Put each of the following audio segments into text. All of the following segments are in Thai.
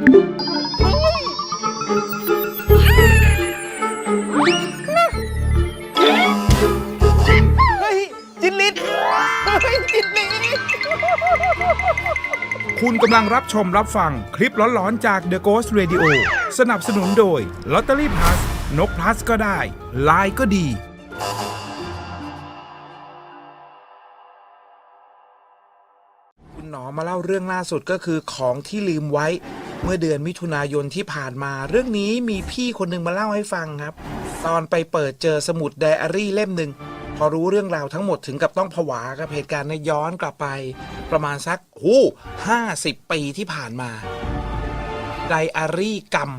เฮ้ย จินลิศเฮ้ย จินลิศคุณกำลังรับชมรับฟังคลิปหลอนๆจาก The Ghost Radio สนับสนุนโดย Lottery Plus นก plus ก็ได้ลายก็ดีคุณหนอมาเล่าเรื่องล่าสุดก็คือของที่ลืมไว้ เมื่อเดือนมิถุนายนที่ผ่านมา เรื่องนี้มีพี่คนหนึ่งมาเล่าให้ฟังครับ ตอนไปเปิดเจอสมุดไดอารี่เล่มหนึ่งพอรู้เรื่องราวทั้งหมดถึงกับต้องผวากับเหตุการณ์เนยย้อนกลับไป ประมาณสักหูห้าสิบปีที่ผ่านมาไดอารี่กรรม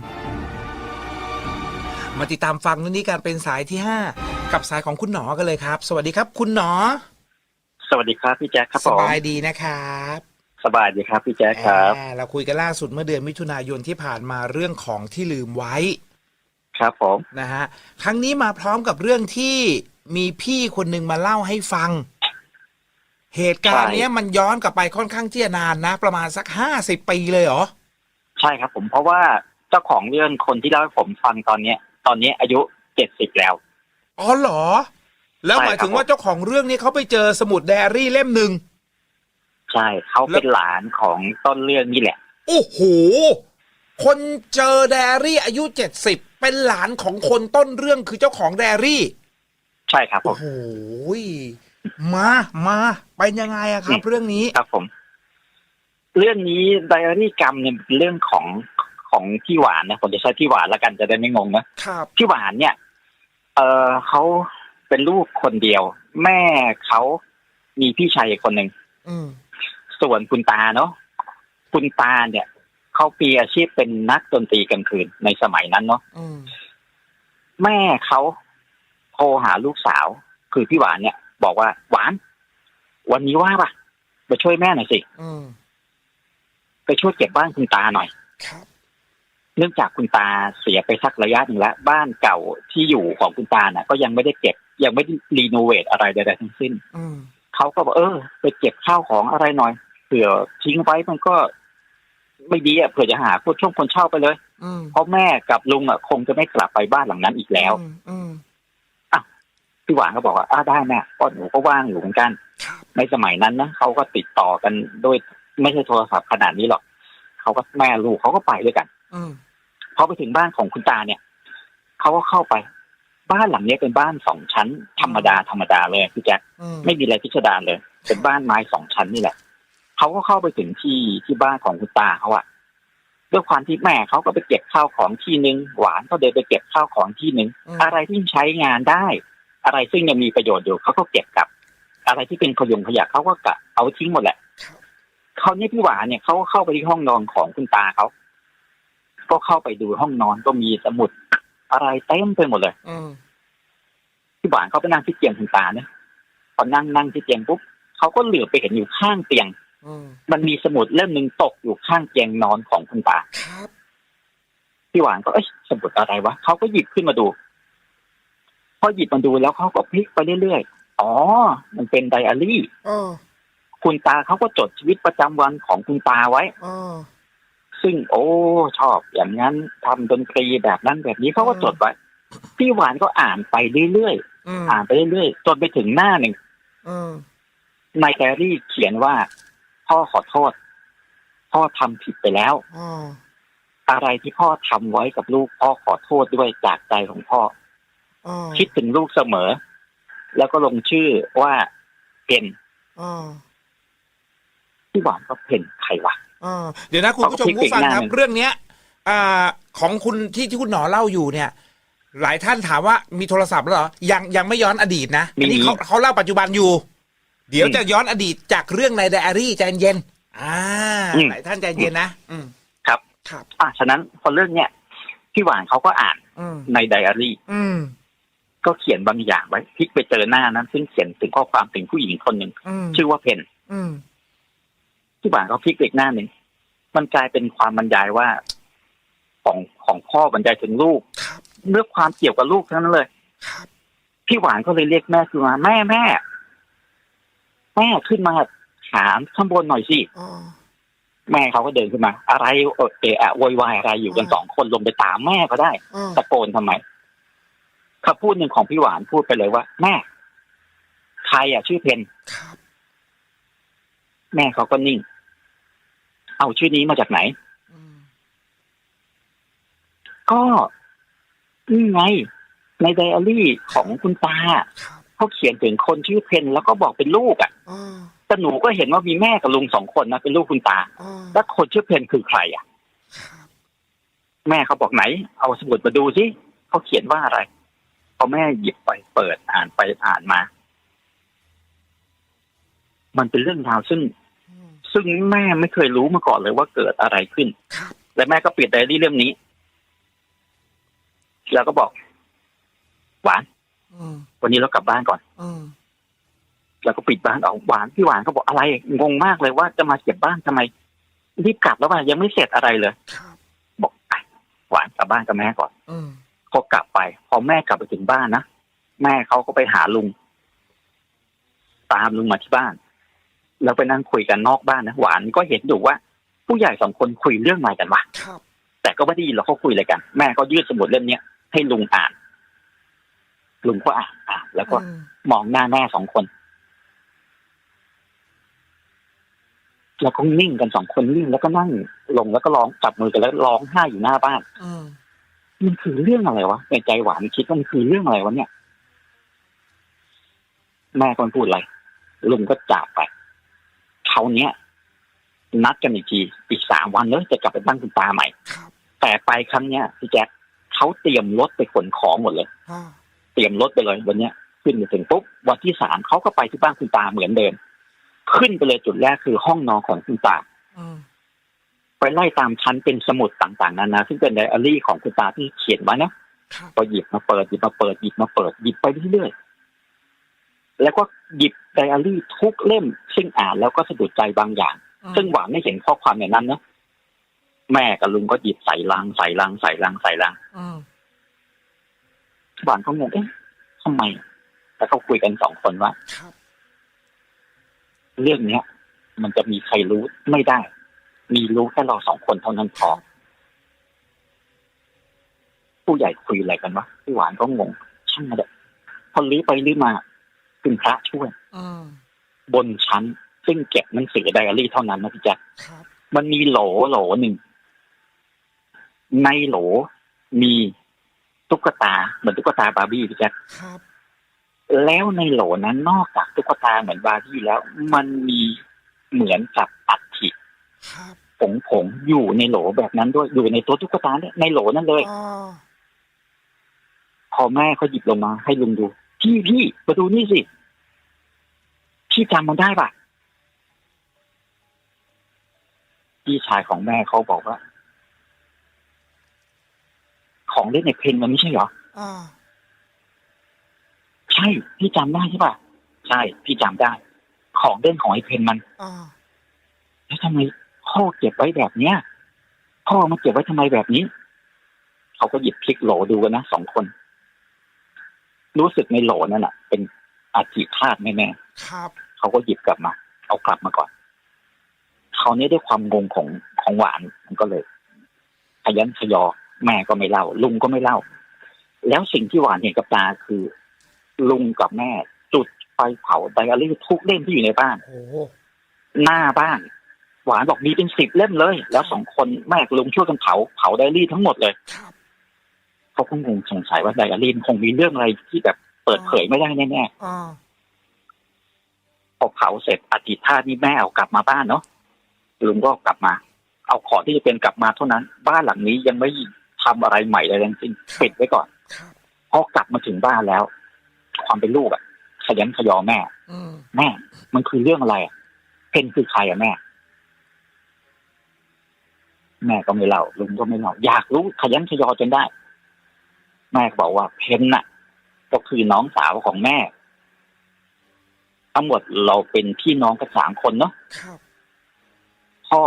มาติดตามฟังเรื่องนี้การเป็นสายที่5กับสายของคุณหนอกันเลยครับ สวัสดีครับ คุณหนอ สวัสดีครับพี่แจ๊คครับสผมบายดีนะครับ สบายดีครับพี่แจ๊คครับอ่าเราคุยกันล่าสุดเมื่อเดือนมิถุนายนที่ผ่านมาเรื่องของที่ลืมไว้ ครับผมนะฮะครั้งนี้มาพร้อมกับเรื่องที่มีพี่คนหนึ่งมาเล่าให้ฟัง เหตุการณ์เนี้ยมันย้อนกลับไปค่อนข้างที่จะนานนะ ประมาณสักห้าสิบปีเลยเหรอ ใช่ครับผมเพราะว่าเจ้าของเรื่องคนที่เล่าให้ผมฟังตอนเนี้ย ตอนนี้อายุเจ็ดสิบแล้ว อ๋อเหรอ แล้วใช่หมายถึงครับว่าเจ้าของเรื่องนี้เขาไปเจอสมุดไดอารี่เล่มหนึ่ง ใช่เขาเป็นหลานของต้นเรื่องนี่แหละ โอ้โห คนเจอไดอารี่อายุเจ็ดสิบเป็นหลานของคนต้นเรื่องคือเจ้าของไดอารี่ ใช่ครับผโอ้มโหยมามาเป็นยังไงอะครับอืมเรื่องนี้ครับผม เรื่องนี้ไดอารี่กรรมเนี่ยเป็นเรื่องของของพี่หวานนะผมจะใช้พี่หวานละกันจะได้ไม่งงนะครับพี่หวานเนี่ย เออเขาเป็นลูกคนเดียว แม่เขามีพี่ชายอีกคนหนึ่งอืม ส่วนคุณตาเนาะคุณตาเนี่ยเขาปีอาชีพเป็นนักดนตรีกลางคืนในสมัยนั้นเนาะอืมแม่เขาโทรหาลูกสาว คือพี่หวานเนี่ย บอกว่าหวาน วันนี้ว่างปะไปช่วยแม่หน่อยสิอืมไปช่วยเก็บบ้านคุณตาหน่อยครับเนื่องจากคุณตาเสียไปสักระยะหนึ่งแล้วบ้านเก่าที่อยู่ของคุณตาน่ะ ก็ยังไม่ได้เก็บ ยังไม่ได้รีโนเวทอะไรใดๆทั้งสิ้นอืมเขาก็บอกเออ ไปเก็บข้าวของอะไรหน่อยเผื่อทิ้งไว้มันก็ไม่ดีอะเผื่อจะหาผู้ช่วงคนเช่าไปเลยอืมเพราะแม่กับลุงอะคงจะไม่กลับไปบ้านหลังนั้นอีกแล้วอืมอืมพี่หวานก็บอกว่าอ้าได้แม่ก็หนูก็ว่างอยู่เหมือนกันครับในสมัยนั้นนะเขาก็ติดต่อกันด้วยไม่ใช่โทรศัพท์ขนาดนี้หรอกเขาก็แม่ลูกเขาก็ไปด้วยกัน อืมพอไปถึงบ้านของคุณตาเนี่ยเขาก็เข้าไป บ้านหลังเนี้ยเป็นบ้านสองชั้น ธรรมดาธรรมดาเลยพี่แจ๊คอืมไม่มีอะไรพิสดารเลย เป็นบ้านไม้สองชั้นนี่แหละ เขาก็เข้าไปถึงที่ที่บ้านของคุณตาเขาอะด้วยความที่แม่เขาก็ไปเก็บข้าวของที่นึงหวานก็เดินไปเก็บข้าวของที่นึงอืมอะไรที่ใช้งานได้ อะไรซึ่งยังมีประโยชน์อยู่เขาก็เก็บกลับ อะไรที่เป็นขยงขยะเขาก็กะเอาทิ้งหมดแหละครับเขาวนี่พี่หวานเนี่ยเขาก็เข้าไปที่ห้องนอนของคุณตาเขาก็เข้าไปดูห้องนอนก็มีสมุด อะไรเต็มไปหมดเลยอืมพี่หวานเขาไปนั่งที่เตียงคุณตาเนี่ยพอนั่งนั่งที่เตียงปุ๊บเขาก็เหลือบไปเห็นอยู่ข้างเตียงอื มมันมีสมุดเล่มหนึ่งตกอยู่ข้างเตียงนอนของคุณตาครับพี่หวานก็เอ้ยสมุดอะไรวะเขาก็หยิบขึ้นมาดู พอหยิบมาดูแล้วเขาก็พลิกไปเรื่อยๆอ๋อ มันเป็นไดอารี่อ๋อคุณตาเขาก็จดชีวิตประจำวันของคุณตาไว้อ๋อซึ่งโอ้ชอบอย่างนั้นทำดนตรีแบบนั้นแบบนี้เขาก็จดไว้พี่หวานก็อ่านไปเรื่อยอืมๆอ่านไปเรื่อยๆจนไปถึงหน้าหนึ่งอืมในไดอารี่เขียนว่า พ่อขอโทษ พ่อทำผิดไปแล้วอ๋ออะไรที่พ่อทำไว้กับลูกพ่อขอโทษด้วยจากใจของพ่ออ๋อคิดถึงลูกเสมอ แล้วก็ลงชื่อว่าเพนอ๋อพี่หวานก็เพนใครวะอ๋อเดี๋ยวนะคุณผู้ชมขอผู้ฟังอีกหน้าครับหนึ่งเรื่องเนี้ยอ่าของคุณที่ที่คุณหนอเล่าอยู่เนี่ย หลายท่านถามว่ามีโทรศัพท์แล้วเหรอยังยังไม่ย้อนอดีตนะอันนี้เขาเขาเล่าปัจจุบันอยู่ เดี๋ยวจะย้อนอดีตจากเรื่องในไดอารี่ใจเย็นๆอ่าหลายท่านใจเย็นนะอืมครับ ครับ อะฉะนั้นพอเรื่องเนี้ยพี่หวานเขาก็อ่านอืมในไดอารี่ อืมก็เขียนบางอย่างไว้พลิกไปเจอหน้านั้น ซึ่งเขียนถึงข้อความถึงผู้หญิงคนหนึ่งอืมชื่อว่าเพนอืมพี่หวานเขาพลิกไปอีกหน้าหนึ่งมันกลายเป็นความบรรยายว่า ของของพ่อบรรยายถึงลูกครับเรื่องความเกี่ยวกับลูกทั้งนั้นเลยครับพี่หวานก็เลยเรียกแม่ขึ้นมาแม่แม่ แม่ขึ้นมาหาข้างบนหน่อยสิอ๋อแม่เขาก็เดินขึ้นมา อะไรเออเอะอะโวยวายอะไรอยู่กันอ่าสองคนลงไปตามแม่ก็ได้อ่าตะโกนทำไมคำพูดหนึ่งของพี่หวานพูดไปเลยว่า แม่ ใครอะ ชื่อเพนครับแม่เขาก็นิ่ง เอาชื่อนี้มาจากไหนอืมก็นี่ไง ในไดอารี่ของคุณตาครับ เขาเขียนถึงคนชื่อเพนแล้วก็บอกเป็นลูกอะอ่าแต่หนูก็เห็นว่ามีแม่กับลุงสองคนนะเป็นลูกคุณตาอ่าแล้วคนชื่อเพนคือใครอะครับแม่เขาบอกไหน เอาสมุดมาดูสิเขาเขียนว่าอะไรพอแม่หยิบไปเปิดอ่านไปอ่านมา มันเป็นเรื่องราวซึ่งอืมซึ่งแม่ไม่เคยรู้มาก่อนเลยว่าเกิดอะไรขึ้นครับและแม่ก็ปิดไดอารี่เล่มนี้ แล้วก็บอก หวานอืม วันนี้เรากลับบ้านก่อนอืมแล้วก็ปิดบ้านออกหวานพี่หวานก็บอกอะไรงงมากเลยว่าจะมาเก็บบ้านทำไมรีบกลับแล้วว่ายังไม่เสร็จอะไรเลยครับบอกไปหวานกลับบ้านกับแม่ก่อนอืมพอกลับไป พอแม่กลับไปถึงบ้านนะแม่เขาก็ไปหาลุง ตามลุงมาที่บ้านแล้วไปนั่งคุยกันนอกบ้านนะหวานก็เห็นอยู่ว่า ผู้ใหญ่สองคนคุยเรื่องอะไรกันวะครับแต่ก็ไม่ได้ยินหรอกเขาคุยอะไรกัน แม่ก็ยื่นสมุดเล่มเนี้ยให้ลุงอ่าน ลุงก็อ่านอ่านแล้วก็อืมมองหน้าแม่สองคน แล้วก็นิ่งกันสองคนนิ่งแล้วก็นั่งลงแล้วก็ร้องจับมือกันแล้วร้องไห้อยู่หน้าบ้านอืมมันคือเรื่องอะไรวะในใจหวานคิดว่ามันคือเรื่องอะไรวะเนี่ย แม่ก็ไม่พูดอะไรลุงก็จากไปเขาวเนี้ยนัดกันอีกทีอีกสามวันแล้วจะกลับไปบ้านคุณตาใหม่ครับแต่ไปครั้งเนี้ยพี่แจ๊คเขาเตรียมรถไปขนของหมดเลยอ่า เตรียมรถไปเลยวันเนี้ยขึ้นไปถึงปุ๊บวันที่สามเขาก็ไปที่บ้านคุณตาเหมือนเดิม ขึ้นไปเลยจุดแรกคือห้องนอนของคุณตาอืมไปไล่ตามชั้นเป็นสมุดต่างๆนานาซึ่งเป็นไดอารี่ของคุณตาที่เขียนไว้นะครับพอหยิบมาเปิดหยิบมาเปิดหยิบมาเปิดหยิบไปเรื่อยๆแล้วก็หยิบไดอารี่ทุกเล่ม ซึ่งอ่านแล้วก็สะดุดใจบางอย่างอืมซึ่งหวานไม่เห็นข้อความในนั้นนะแม่กับลุงก็หยิบใส่ลังใส่ลังใส่ลังใส่ลังอืม หวานก็งงเอ๊ะทำไมแต่เขาคุยกันสองคนว่าครับเรื่องเนี้ย มันจะมีใครรู้ไม่ได้ มีรู้แค่เราสองคนเท่านั้นพอผู้ใหญ่คุยอะไรกันวะพี่หวานก็งงช่างมันเถอะพอลื้อไปลื้อมาคุณพระช่วยอืมบนชั้น ซึ่งเก็บหนังสือไดอารี่เท่านั้นนะพี่แจ๊คครับมันมีโหลโหลหนึ่งในโหลมี ตุ๊กตาเหมือนตุ๊กตาบาร์บี้พี่แจ๊คครับ แล้วในโหลนั้นนอกจากตุ๊กตาเหมือนบาร์บี้แล้ว มันมีเหมือนกับอัฐิครับผงผงๆอยู่ในโหลแบบนั้นด้วยอยู่ในตัวตุ๊กตาเนี่ยในโหลนั้นเลยอ่าพอแม่เขาหยิบลงมา ให้ลุงดู พี่พี่มาดูนี่สิพี่จำมันได้ปะพี่ชายของแม่เขาบอกว่า ของเล่นในเพลงมันไม่ใช่เหรออ่าใช่พี่จำได้ใช่ปะใช่ พี่จำได้ ของเล่นของไอ้เพนมันอ่าแล้วทำไมพ่อเก็บไว้แบบเนี้ยพ่อมาเก็บไว้ทำไมแบบนี้เขาก็หยิบพลิกโหลดูกันนะสองคน รู้สึกในโหลนั่นแหะเป็นอาจิธาตุแน่ครับๆเขาก็หยิบกลับมาเอากลับมาก่อนเขาวนี้ด้วยความงงของของหวานมันก็เลยขยันขยอ แม่ก็ไม่เล่า ลุงก็ไม่เล่า แล้วสิ่งที่หวานเห็นกับตาคือ ลุงกับแม่ จุดไฟเผาไดอารี่ทุกเล่มที่อยู่ในบ้านโอ้หน้าบ้าน หวานบอกมีเป็นสิบเล่มเลย แล้วสองคนแม่กับลุงช่วยกันเผาเผาไดอารี่ทั้งหมดเลยครับเขาก็งงสงสัยว่าไดอารี่มันคงมีเรื่องอะไรที่แบบเปิดเผยไม่ได้แน่อ่าๆพอเผาเสร็จอธิธาตุนี่แม่เอากลับมาบ้านเนาะลุงก็กลับมา เอาของที่จะเป็นกลับมาเท่านั้น บ้านหลังนี้ยังไม่ ทำอะไรใหม่เลยทั้งสิ้นปิดไว้ก่อนครับพอกลับมาถึงบ้านแล้ว ความเป็นลูกอะขยันขยอแม่อืมแม่ มันคือเรื่องอะไรอะเพนคือใครอะแม่ แม่ก็ไม่เล่าลุงก็ไม่เล่าอยากรู้ขยันขยอจนได้ แม่ก็บอกว่าเพนน่ะ ก็คือน้องสาวของแม่ ทั้งหมดเราเป็นพี่น้องกันสามคนเนาะครับพ่อ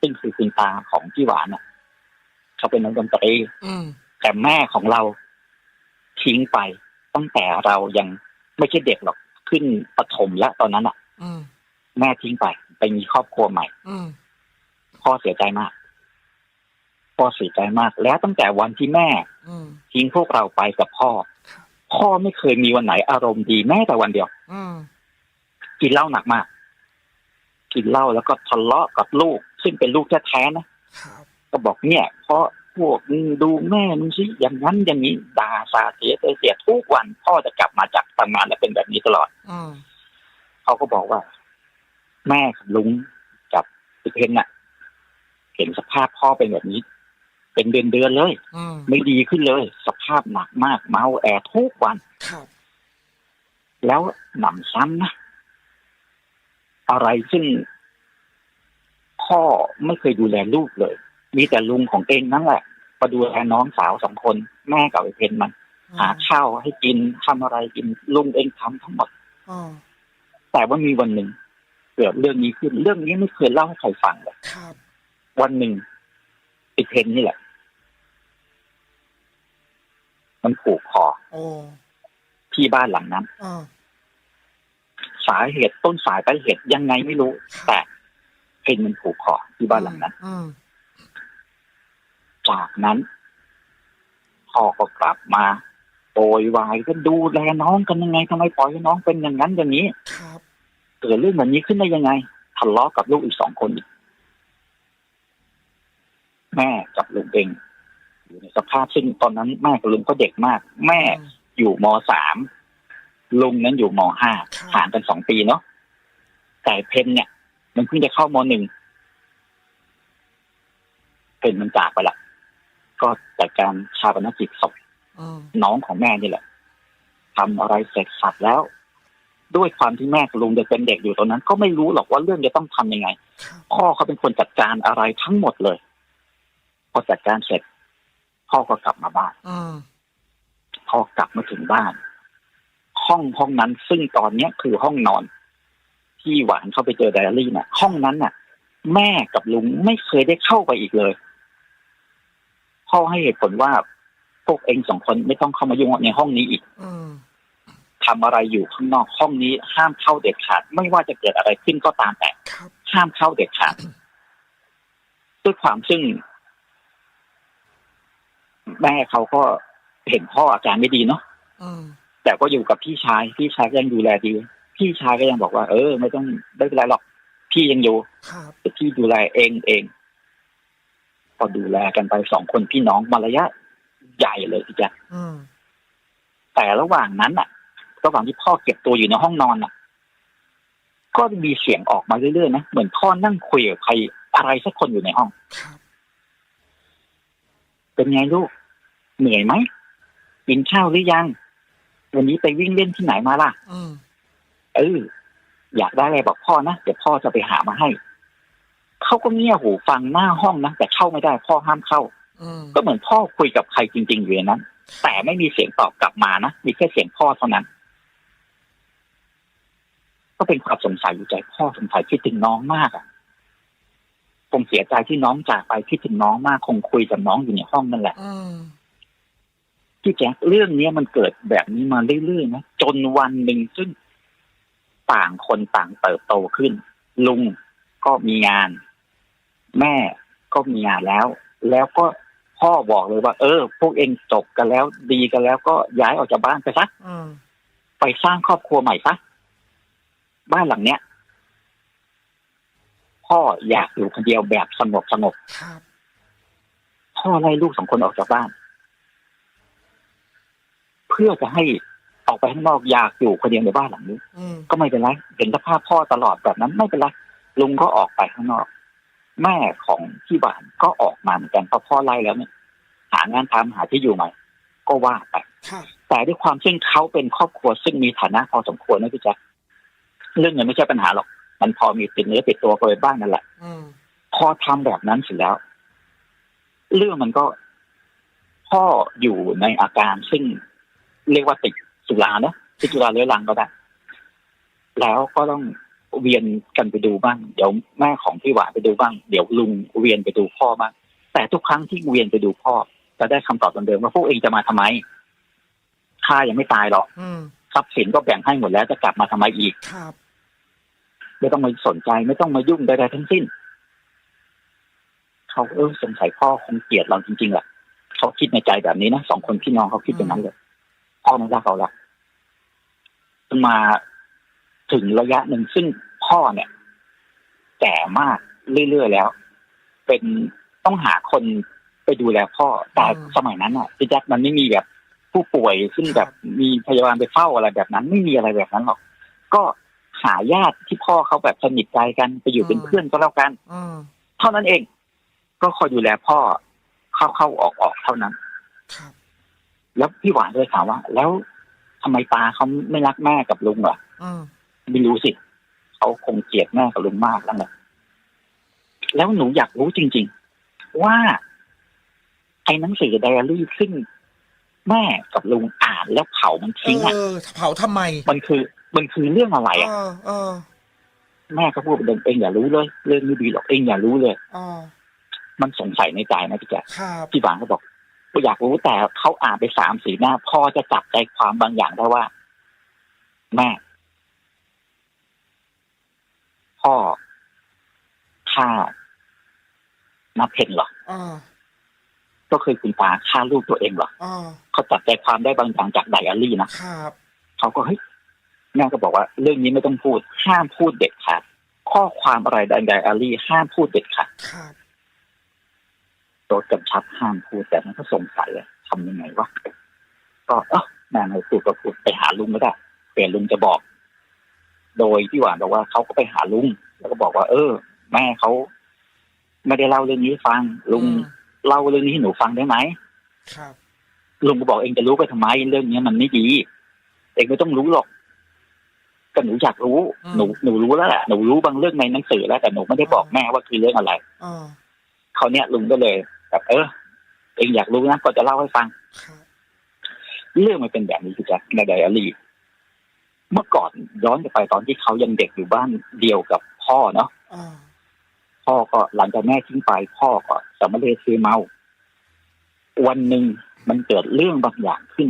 ซึ่งคือคุณตาของพี่หวานน่ะ เขาเป็นนักดนตรีอืมแต่แม่ของเราทิ้งไปตั้งแต่เรายังไม่ใช่เด็กหรอกขึ้นประถมแล้วตอนนั้นอะอืมแม่ทิ้งไป ไปมีครอบครัวใหม่อืมพ่อเสียใจมากพ่อเสียใจมาก แล้วตั้งแต่วันที่แม่อืมทิ้งพวกเราไปกับพ่อครับพ่อไม่เคยมีวันไหนอารมณ์ดีแม้แต่วันเดียวอืมกินเหล้าหนักมาก กินเหล้าแล้วก็ทะเลาะกับลูก ซึ่งเป็นลูกแท้ๆนะครับ ก็บอกเนี่ย เพราะพวกมึงดูแม่มึงสิอย่างนั้นอย่างนี้ด่าสาเสียเสียทุกวันพ่อจะกลับมาจากทำงานแล้วเป็นแบบนี้ตลอดอืมเขาก็บอกว่า แม่กับลุงกับพี่เพนน่ะ เห็นสภาพพ่อเป็นแบบนี้ เป็นเดือนเดือนๆเลยอืมไม่ดีขึ้นเลย สภาพหนักมากเมาแอร์ทุกวันครับแล้วหนำซ้ำนะอะไรซึ่งพ่อไม่เคยดูแลลูกเลย มีแต่ลุงของเองนั่นแหละมาดูแลน้องสาวสองคนแม่กับไอ้เพนมัน หาข้าวให้กินทำอะไรกินลุงเองทำทั้งหมดอ๋อแต่ว่ามีวันหนึ่งเกิดเรื่องนี้ขึ้นเรื่องนี้ไม่เคยเล่าให้ใครฟังเลยครับวันหนึ่งไอ้เพนนี่แหละ มันผูกคอโอ้ที่บ้านหลังนั้นอ่าสาเหตุต้นสายปลายเหตุยังไงไม่รู้ แต่เพนมันผูกคอที่บ้านหลังนั้นอืม จากนั้นพ่อก็กลับมาโวยวายก็ดูแลน้องกันยังไงทำไมปล่อยให้น้องเป็นอย่างนั้นอย่างนี้ครับเกิดเรื่องแบบนี้ขึ้นได้ยังไงทะเลาะกับลูกอีกสองคนอีกแม่กับลุงเองอยู่ในสภาพซึ่งตอนนั้นแม่กับลุงก็เด็กมาก แม่อยู่มสามลุงนั้นอยู่มห้าห่างกันสองปีเนาะแต่เพนเนี่ย มันเพิ่งจะเข้ามหนึ่งเพนมันจากไปละ ก็จัดการชาปนกิจศพอืมน้องของแม่นี่แหละทำอะไรเสร็จสับแล้ว ด้วยความที่แม่กับลุงเด็กเป็นเด็กอยู่ตอนนั้น ก็ไม่รู้หรอกว่าเรื่องจะต้องทำยังไงครับพ่อเขาเป็นคนจัดการอะไรทั้งหมดเลยพอจัดการเสร็จ พ่อก็กลับมาบ้านอืมพอกลับมาถึงบ้าน ห้องห้องนั้นซึ่งตอนเนี้ยคือห้องนอน ที่หวานเข้าไปเจอไดอารี่น่ะ ห้องนั้นน่ะ แม่กับลุงไม่เคยได้เข้าไปอีกเลย พ่อให้เหตุผลว่าพวกเองสองคนไม่ต้องเข้ามายุ่งในห้องนี้อีกอืมทำอะไรอยู่ข้างนอกห้องนี้ห้ามเข้าเด็ดขาด ไม่ว่าจะเกิดอะไรขึ้นก็ตามแต่ครับห้ามเข้าเด็ดขาดด้วยความซึ่ง แม่เขาก็เห็นพ่ออาการไม่ดีเนาะอืมแต่ก็อยู่กับพี่ชาย พี่ชายก็ยังดูแลดี พี่ชายก็ยังบอกว่า เออ ไม่ต้องไม่เป็นไรหรอก พี่ยังอยู่ครับแต่พี่ดูแลเองเอง พอดูแลกันไปสองคนพี่น้องมาระยะใหญ่เลยพี่แจ๊คอืมแต่ระหว่างนั้นน่ะ ระหว่างที่พ่อเก็บตัวอยู่ในห้องนอนน่ะ ก็มีเสียงออกมาเรื่อยๆนะเหมือนพ่อนั่งคุยกับใครอะไรสักคนอยู่ในห้องครับเป็นไงลูก เหนื่อยไหมกินข้าวหรือยัง วันนี้ไปวิ่งเล่นที่ไหนมาล่ะอืมเอออยากได้อะไรบอกพ่อนะเดี๋ยวพ่อจะไปหามาให้เขาก็เงี่ยหูฟังหน้าห้องนะแต่ เข้าไม่ได้ พ่อห้ามเข้าอืมก็เหมือนพ่อคุยกับใครจริง ๆ อยู่ในนั้น แต่ไม่มีเสียงตอบกลับมานะมีแค่เสียงพ่อเท่านั้น ก็เป็นความสงสัยอยู่ใจพ่อสงสัยคิดถึงน้องมากอะคงเสียใจที่น้องจากไปคิดถึงน้องมากคงคุยกับน้องอยู่ในห้องนั่นแหละอืมพี่แจ๊คเรื่องเนี้ยมันเกิดแบบนี้มาเรื่อยๆนะจนวันหนึ่งซึ่งต่างคนต่างเติบโตขึ้น ลุงก็มีงาน แม่ ก็มีงานแล้ว แล้วก็พ่อบอกเลยว่า เออ พวกเองจบกันแล้ว ดีกันแล้วก็ย้ายออกจากบ้านไปซะอืมไปสร้างครอบครัวใหม่ซะบ้านหลังเนี้ย พ่ออยากอยู่คนเดียวแบบสงบสงบครับพ่อไล่ลูกสองคนออกจากบ้าน เพื่อจะให้ออกไปข้างนอกอยากอยู่คนเดียวในบ้านหลังนี้อืมก็ไม่เป็นไรเห็นสภาพพ่อตลอดแบบนั้นไม่เป็นไรลุงก็ออกไปข้างนอก แม่ของที่บ้านก็ออกมาเหมือนกันเพราะพ่อไล่แล้วเนี่ยหางานทำหาที่อยู่ใหม่ ก็ว่าไปครับแต่ด้วยความซึ่งเขาเป็นครอบครัวซึ่งมีฐานะพอสมควรนะพี่แจ๊คเรื่องเงินไม่ใช่ปัญหาหรอก มันพอมีติดเนื้อติดตัวกันไปบ้างนั่นแหละอืมพอทำแบบนั้นเสร็จแล้ว เรื่องมันก็พ่ออยู่ในอาการซึ่งเรียกว่าติดสุราเนอะติดสุราเรื้อรังก็ได้ แล้วก็ต้อง เวียนกันไปดูบ้าง เดี๋ยวแม่ของพี่หวานไปดูบ้าง เดี๋ยวลุงเวียนไปดูพ่อบ้าง แต่ทุกครั้งที่เวียนไปดูพ่อจะได้คำตอบเดิมๆว่าพวกเองจะมาทำไมข้ายังไม่ตายหรอกอืมทรัพย์สินก็แบ่งให้หมดแล้วจะกลับมาทำไมอีกครับไม่ต้องมาสนใจไม่ต้องมายุ่งใดๆทั้งสิ้น เขาเออสงสัยพ่อคงเกลียดเราจริงๆแหละเขาคิดในใจแบบนี้นะสองคนพี่น้องเขาคิดอย่างนั้นเลยพ่อไม่รักเราละมา ถึงระยะหนึ่งซึ่งพ่อเนี่ยแก่มากเรื่อยๆแล้ว เป็นต้องหาคนไปดูแลพ่อแต่อืมสมัยนั้นอะพี่แจ๊คมันไม่มีแบบผู้ป่วยซึ่งแบบมีพยาบาลไปเฝ้าอะไรแบบนั้น ไม่มีอะไรแบบนั้นหรอก ก็หาญาติที่พ่อเขาแบบสนิทใจกันไปอยู่เป็นเพื่อนก็แล้วกันอืมเท่านั้นเอง ก็คอยดูแลพ่อเข้าเข้าออกออกเท่านั้นครับแล้วพี่หวานเลยถามว่า แล้วทำไมตาเขาไม่รักแม่กับลุงเหรออืม ไม่รู้สิเขาคงเกลียดแม่กับลุงมากแล้วแหละแล้วหนูอยากรู้จริง ๆ ว่าไอ้หนังสือไดอารี่ซึ่งแม่กับลุงอ่านแล้วเผามันทิ้งเออะอเผาทำไม มันคือ มันคือเรื่องอะไรเออะอเออแม่ก็พูดเดิมเองอย่ารู้เลย เรื่องไม่ดีหรอกเองอย่ารู้เลยเออมันสงสัยในใจนะพี่แจ๊คครับพี่หวานก็บอกก็อยากรู้แต่เขาอ่านไปสามสี่หน้าพอจะจับใจความบางอย่างได้ว่า แม่ พ่อฆ่านับเพนเหรอเออก็คือคุณตาฆ่าลูกตัวเองเหรอเออเขาจับใจความได้บางอย่างจากไดอารี่นะครับเขาก็เฮ้ยแม่ก็บอกว่า เรื่องนี้ไม่ต้องพูด ห้ามพูดเด็ดขาดข้อความอะไรในไดอารี่ ห้ามพูดเด็ดขาดครับโดนกำชับห้ามพูดแต่มันก็สงสัยอะทำยังไงวะก็เออแม่ไม่พูดก็พูดไปหาลุงก็ได้เปลี่ยนลุงจะบอก โดยพี่หวานบอกว่าเขาก็ไปหาลุงแล้วก็บอกว่า เออ แม่เขาไม่ได้เล่าเรื่องนี้ให้ฟัง ลุงอืมเล่าเรื่องนี้ให้หนูฟังได้ไหมครับ ลุงก็บอกเองจะรู้ไปทำไมเรื่องนี้มันไม่ดี เองไม่ต้องรู้หรอกก็หนูอยากรู้หนูหนูรู้แล้วแหละหนูรู้บางเรื่องในหนังสือแล้วแต่หนูไม่ได้บอกแม่ว่าคือเรื่องอะไรเออเขาวเนี่ยลุงก็เลยแบบเออ เองอยากรู้นะก็จะเล่าให้ฟังครับเรื่องมันเป็นแบบนี้พี่แจ๊คในไดอารี่ เมื่อก่อนย้อนกลับไปตอนที่เขายังเด็กอยู่บ้านเดียวกับพ่อเนาะเออพ่อก็หลังจากแม่ทิ้งไป พ่อก็สำเร็จซื้อเมา วันหนึ่งมันเกิดเรื่องบางอย่างขึ้น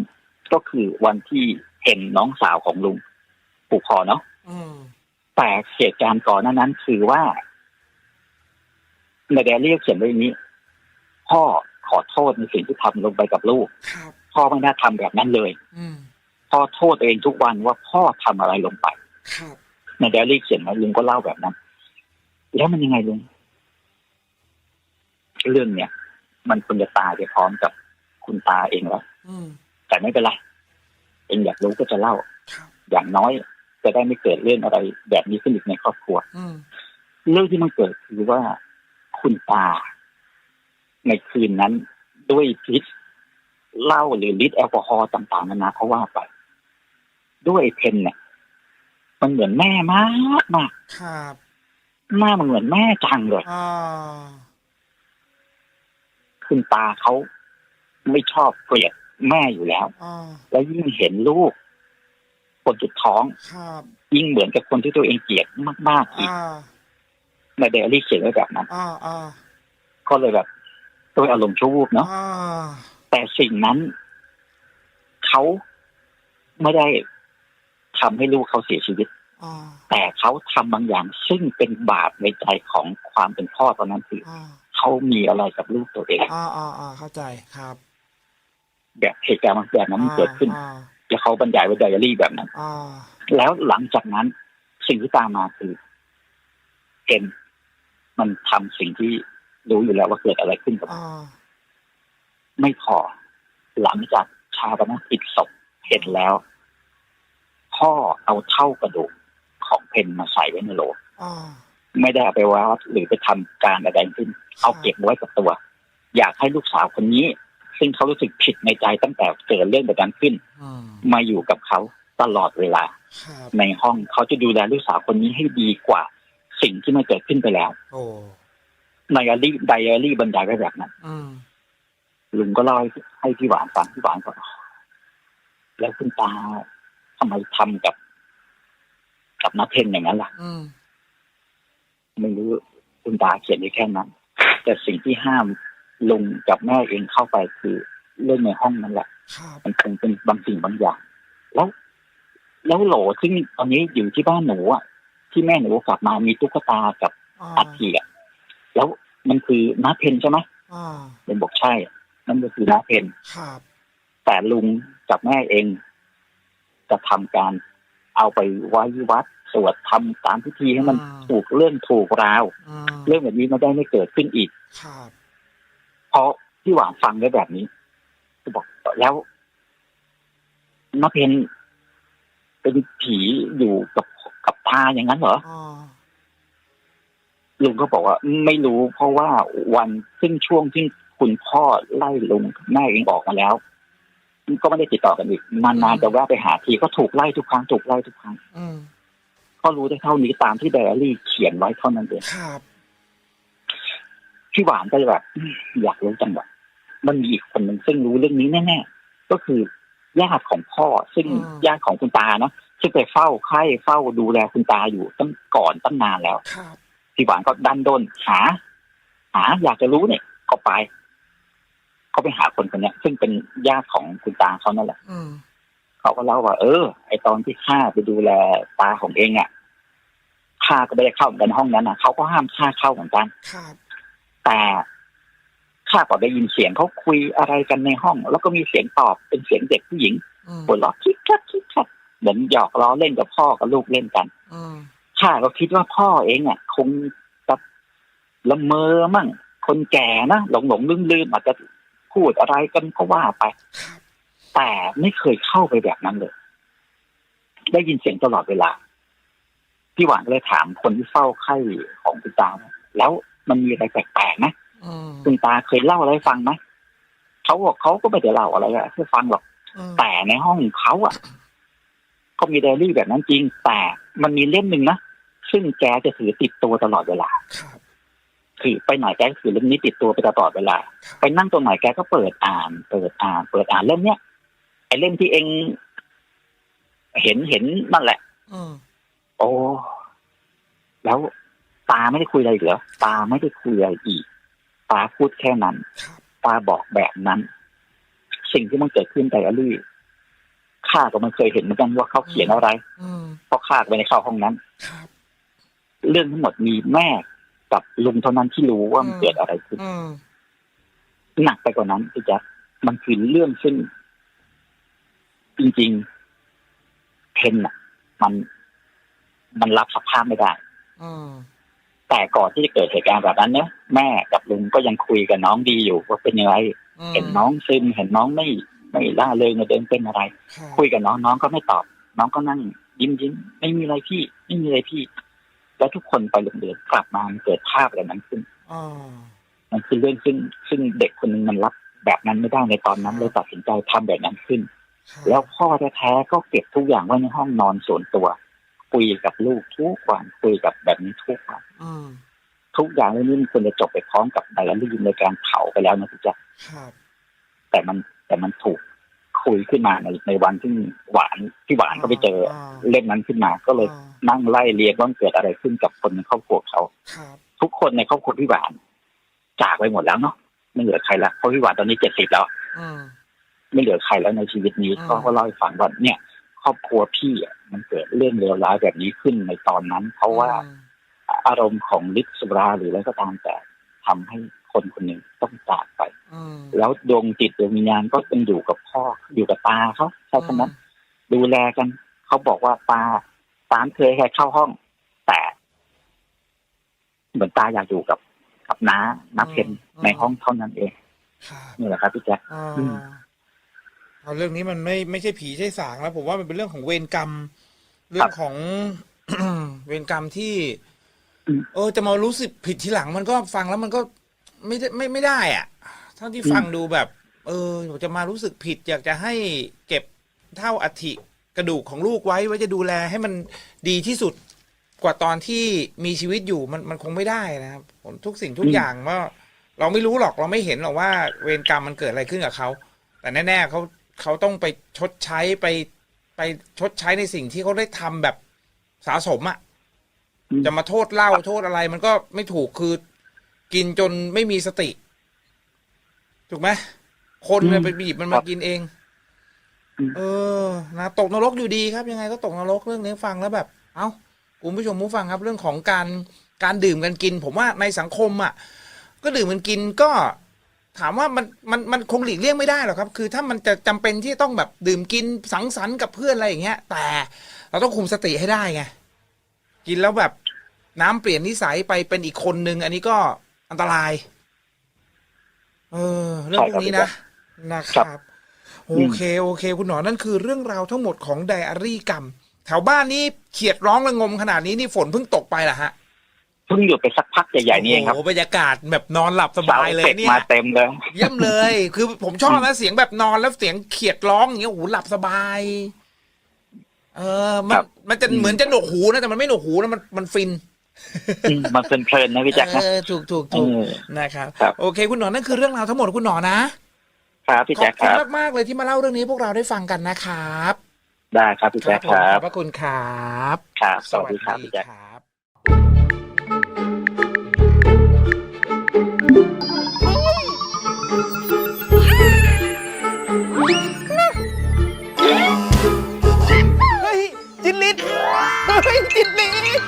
ก็คือวันที่เห็นน้องสาวของลุงผูกคอเนาะอืมแต่เหตุการณ์ก่อนหนานั้นคือว่าในไดอารี่เขียนไว้อย่างนี้ พ่อขอโทษในสิ่งที่ทำลงไปกับลูกครับพ่อไม่น่าทำแบบนั้นเลยอืม พ่อโทษตัวเองทุกวันว่าพ่อทำอะไรลงไปครับในไดอารี่เขียนไว้ลุงก็เล่าแบบนั้น แล้วมันยังไงลุงเรื่องเนี้ยมันควรจะตายไปพร้อมกับคุณตาเองแล้วอืมแต่ไม่เป็นไรเองอยากรู้ก็จะเล่าครับอย่างน้อยจะได้ไม่เกิดเรื่องอะไร แบบนี้ขึ้นอีกในครอบครัวอืมเรื่องที่มันเกิดคือว่าคุณตา ในคืนนั้นด้วยพิษเหล้าหรือฤทธิ์แอลกอฮอล์ต่างๆนานาเขาว่าไป ด้วยเพนเนี่ย มันเหมือนแม่มากมากครับหน้ามันเหมือนแม่จังเลยอ่าคุณตาเขาไม่ชอบเกลียดแม่อยู่แล้ว อ่าแล้วยิ่งเห็นลูก คนจุดท้อง ครับยิ่งเหมือนกับคนที่ตัวเองเกลียดมากๆอีกอ่าในเดลี่เขียนไว้แบบนั้นอ่าอ่าก็เลยแบบด้วยอารมณ์ชั่ววูบเนาะ อ่าแต่สิ่งนั้น เขาไม่ได้ ทำให้ลูกเขาเสียชีวิตอ่าแต่เขาทำบางอย่างซึ่งเป็นบาปในใจของความเป็นพ่อตอนนั้นคืออ่าเขามีอะไรกับลูกตัวเองอ่าอ่าอ่าเข้าใจครับ แบบเหตุการณ์มันแบบนั้นมันเกิดขึ้นอ่าแล้วเขาบรรยายไว้ไดอารี่แบบนั้นอ่าแล้วหลังจากนั้นสิ่งที่ตามมาคือเอ็นมันทำสิ่งที่รู้อยู่แล้วว่าเกิดอะไรขึ้นกับมันอ่าไม่พอหลังจากชาปนกิจศพเห็นแล้ว พ่อเอาเท่ากระดูกของเพนมาใส่ไว้ในโหลอ่าไม่ได้เอาไปวัดหรือไปทำการอะไรขึ้น เอาเก็บไว้กับตัว อยากให้ลูกสาวคนนี้ ซึ่งเขารู้สึกผิดในใจตั้งแต่เกิดเรื่องแบบนั้นขึ้นอืมมาอยู่กับเขาตลอดเวลาครับในห้องเขาจะดูแลลูกสาวคนนี้ให้ดีกว่าสิ่งที่มันเกิดขึ้นไปแล้วโอ้ในไดอารี่ไดอารี่บรรยายไว้แบบนั้นอืมลุงก็เล่าให้ให้พี่หวานฟังพี่หวานก็แล้วคุณตา ทำไมทำกับ กับนัทเทนอย่างนั้นล่ะอืมไม่รู้คุณตาเขียนไว้แค่นั้น แต่สิ่งที่ห้ามลุงกับแม่เองเข้าไปคือเรื่องในห้องนั่นแหละครับมันคงเป็นบางสิ่งบางอย่าง แล้วแล้วโหลซึ่งตอนนี้อยู่ที่บ้านหนูอะ ที่แม่หนูกลับมามีตุ๊กตากับอ่าอัฐิอะแล้วมันคือน้าเพนใช่ไหมอ่าลุงบอกใช่ นั่นก็คือน้าเพนครับแต่ลุงกับแม่เอง จะทำการเอาไปไว้วัดสวดทำตามพิธีให้มันถูกเรื่องถูกราวอืมเรื่องแบบนี้ไม่ได้ไม่เกิดขึ้นอีกครับเพราะพี่หวานฟังได้แบบนี้ก็บอกแล้วน้าเพนเป็นผีอยู่กับกับตาอย่างนั้นเหรออ่าลุงก็บอกว่าไม่รู้เพราะว่าวันซึ่งช่วงที่คุณพ่อไล่ลุงกับแม่เองออกมาแล้ว ก็ไม่ได้ติดต่อกันอีกนานๆจะแวะไปหาทีก็ถูกไล่ทุกครั้งถูกไล่ทุกครั้งอืมก็รู้ได้เท่านี้ตามที่ไดอารี่เขียนไว้เท่านั้นเองครับพี่หวานก็เลยแบบอืมอยากรู้จังว่ามันมีอีกคนหนึ่งซึ่งรู้เรื่องนี้แน่ๆก็คือญาติของพ่อ ซึ่งอืมญาติของคุณตาเนาะซึ่งไปเฝ้าไข้เฝ้าดูแลคุณตาอยู่ตั้งก่อนตั้งนานแล้วครับพี่หวานก็ดันด้นหา หาอยากจะรู้เนี่ยก็ไป ก็ไปหาคนคนเนี้ยซึ่งเป็นญาติของคุณตาเขานั่นแหละอืมเขาก็เล่าว่า เออ ไอตอนที่ข้าไปดูแลตาของเองอะข้าก็ไม่ได้เข้าเหมือนกันห้องนั้นอะเขาก็ห้ามข้าเข้าเหมือนกันครับแต่ข้าก็ได้ยินเสียงเขาคุยอะไรกันในห้อง แล้วก็มีเสียงตอบเป็นเสียงเด็กผู้หญิงอืมหัวเราะคิกคักคิกคักเหมือนหยอกล้อเล่นกับพ่อกับลูกเล่นกันอืมข้าก็คิดว่าพ่อเองอะคงจะละเมอมั่งคนแก่นะหลงหลงลืมลืมๆอาจจะ พูดอะไรกันก็ว่าไปครับแต่ไม่เคยเข้าไปแบบนั้นเลย ได้ยินเสียงตลอดเวลา พี่หวานก็เลยถามคนที่เฝ้าไข้ของคุณตาว่าแล้วมันมีอะไรแปลกๆไหมอืมคุณตาเคยเล่าอะไรให้ฟังไหมเขาบอกเขาก็ไม่ได้เล่าอะไรอะให้ฟังหรอกอืมแต่ในห้องเขาอะก็มีไดอารี่แบบนั้นจริง แต่มันมีเล่มหนึ่งนะ ซึ่งแกจะถือติดตัวตลอดเวลา ครับคือไปไหนแกก็ถือเล่มนี้ติดตัวไปตลอดเวลา ไปนั่งตรงไหนแกก็เปิดอ่าน เปิดอ่าน เปิดอ่านเล่มเนี้ยไอ้เล่มที่เองเห็นเห็นนั่นแหละอืมโอ้แล้วตาไม่ได้คุยอะไรอีกเหรอตาไม่ได้คุยอะไรอีกตาพูดแค่นั้นครับตาบอกแบบนั้น สิ่งที่มันเกิดขึ้นไดอารี่ข้าก็ไม่เคยเห็นเหมือนกันว่าเขาเขียนอะไรอืมเพราะข้าก็ไม่ได้เข้าห้องนั้นครับเรื่องทั้งหมดมีแม่ กับลุงเท่านั้นที่รู้ว่ามันเกิดอะไรขึ้นอืมหนักไปกว่านั้นพี่แจ๊คมันคือเรื่องซึ่งจริงๆเพนน่ะ มันมันรับสภาพไม่ได้อืมแต่ก่อนที่จะเกิดเหตุการณ์แบบนั้นเนี่ยแม่กับลุงก็ยังคุยกับน้องดีอยู่ว่าเป็นยังไงอืมเห็นน้องซึมเห็นน้องไม่ไม่ล่าเลยมาเดินเป็นอะไรครับคุยกับน้องน้องก็ไม่ตอบ น้องก็นั่งยิ้มยิ้มไม่มีอะไรพี่ ไม่มีอะไรพี่ แล้วทุกคนไปโรงเรียนกลับมามันเกิดภาพอะไรนั้นขึ้นอ่ามันคือเรื่องซึ่งซึ่งเด็กคนหนึงมันรับแบบนั้นไม่ได้ในตอนนั้นเลยตัดสินใจทำแบบนั้นขึ้นครับแล้วพ่อแท้ๆก็เก็บทุกอย่างไว้ในห้องนอนส่วนตัวคุยกับลูกทุกวันคุยกับแบบนี้ทุกวันอืมทุกอย่างเรื่องนี้มันควรจะจบไปพร้อมกับไดอารี่ในการเผาไปแล้วนะพี่แจ๊คครับแต่มันแต่มันถูก คุยขึ้นมาในในวันที่หวานที่หวานก็ไปเจออาเล่มนั้นขึ้นมา ก็เลยอ่านั่งไล่เรียงว่ามันเกิดอะไรขึ้นกับคนในครอบครัวเขาครับทุกคนในครอบครัวพี่หวาน จากไปหมดแล้วเนาะไม่เหลือใครละเพราะพี่หวานตอนนี้เจ็ดสิบแล้วอืมไม่เหลือใครแล้วในชีวิตนี้อ่าก็ก็เล่าให้ฟังว่าเนี่ย ครอบครัวพี่อะมันเกิดเรื่องเลวร้ายแบบนี้ขึ้นในตอนนั้น เพราะว่าอืมอารมณ์ของฤทธิ์สุราหรืออะไรก็ตามแต่ทำให้ คนคนหนึ่งต้องจากไปอืมแล้วดวงจิตดวงวิญญาณก็ยังอยู่กับพ่ออยู่กับตาเขาใช่ไหมนั้นดูแลกันเขาบอกว่าตาตามเคยแค่เข้าห้อง แต่เหมือนตาอยากอยู่กับกับน้าน้าเพนในห้องเท่านั้นเองครับนี่แหละครับพี่แจ๊คอ่าอืมเอาเรื่องนี้มันไม่ไม่ใช่ผีใช่สางแล้วผมว่ามันเป็นเรื่องของเวรกรรม เรื่องของเวรกรรมที่ เออจะมารู้สึกผิดทีหลังมันก็ฟังแล้วมันก็ ไม่ได้ไม่ไม่ได้อะเท่าที่ฟังดูแบบ เออจะมารู้สึกผิด อยากจะให้เก็บเท่าอัฐิกระดูกของลูกไว้ไว้จะดูแลให้มันดีที่สุดกว่าตอนที่มีชีวิตอยู่มันมันคงไม่ได้นะครับผมทุกสิ่งทุกอย่างว่าเราไม่รู้หรอกเราไม่เห็นหรอกว่าเวรกรรมมันเกิดอะไรขึ้นกับเขา แต่แน่ๆเขาเขาต้องไปชดใช้ไปไปชดใช้ในสิ่งที่เขาได้ทำแบบสะสมอะ่ะอืมจะมาโทษเหล่าโทษอะไรมันก็ไม่ถูกคือ กินจนไม่มีสติ ถูกไหมคนเนี่ยไปบีบมันมากินเอง เออ นะตกนรกอยู่ดีครับ ยังไงก็ตกนรกเรื่องนี้ฟังแล้วแบบ เอ้าคุณผู้ชมผู้ฟังครับ เรื่องของการการดื่มกันกิน ผมว่าในสังคมอะ ก็ดื่มมันกินก็ถามว่ามันมันมันคงหลีกเลี่ยงไม่ได้หรอกครับ คือถ้ามันจะจำเป็นที่ต้องแบบดื่มกินสังสรรค์กับเพื่อนอะไรอย่างเงี้ย แต่เราต้องคุมสติให้ได้ไง กินแล้วแบบน้ำเปลี่ยนนิสัยไปเป็นอีกคนนึง อันนี้ก็ อันตราย เออ เรื่องพวกนี้นะ นะครับ โอเค โอเค คุณหนอนั่นคือเรื่องราวทั้งหมดของไดอารี่กรรม แถวบ้านนี้เขียดร้องระงมขนาดนี้นี่ฝนเพิ่งตกไปเหรอฮะเพิ่งหยุดไปสักพักใหญ่ๆนี่เองครับโอ้โหบรรยากาศแบบนอนหลับสสาวบายเลยเป็ดเนี่ยมาเต็มเลยเยี่ยมเลย คือผมชอบนะเสียงแบบนอนแล้วเสียงเขียดร้องอย่างเงี้ยโอ้โหหลับสบาย เออ มันครับมันจะเหมือนจะหนวกหูนะแต่มันไม่หนวกหูนะมันมันฟิน อืมมันเพลินๆนะพี่แจ็คนะเออถูกถูกถูกเออนะครับครับ โอเค คุณหนอนั่นคือเรื่องราวทั้งหมดของคุณหนอนะครับพี่ขอแจ็บคคุคณรับมากๆเลยที่มาเล่าเรื่องนี้ให้พวกเราได้ฟังกันนะครับ ได้ครับพี่แจ็คผมครัขบอบพระคุณครับครับสวัสดีครับพี่แจ็คครับ ยจิตลิศ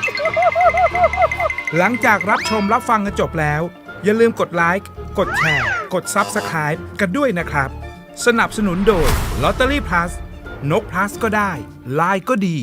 หลังจากรับชมรับฟังกันจบแล้ว อย่าลืมกดไลค์ กดแชร์ กด Subscribe กันด้วยนะครับ สนับสนุนโดย Lottery Plus นก plus ก็ได้ ลายก็ดี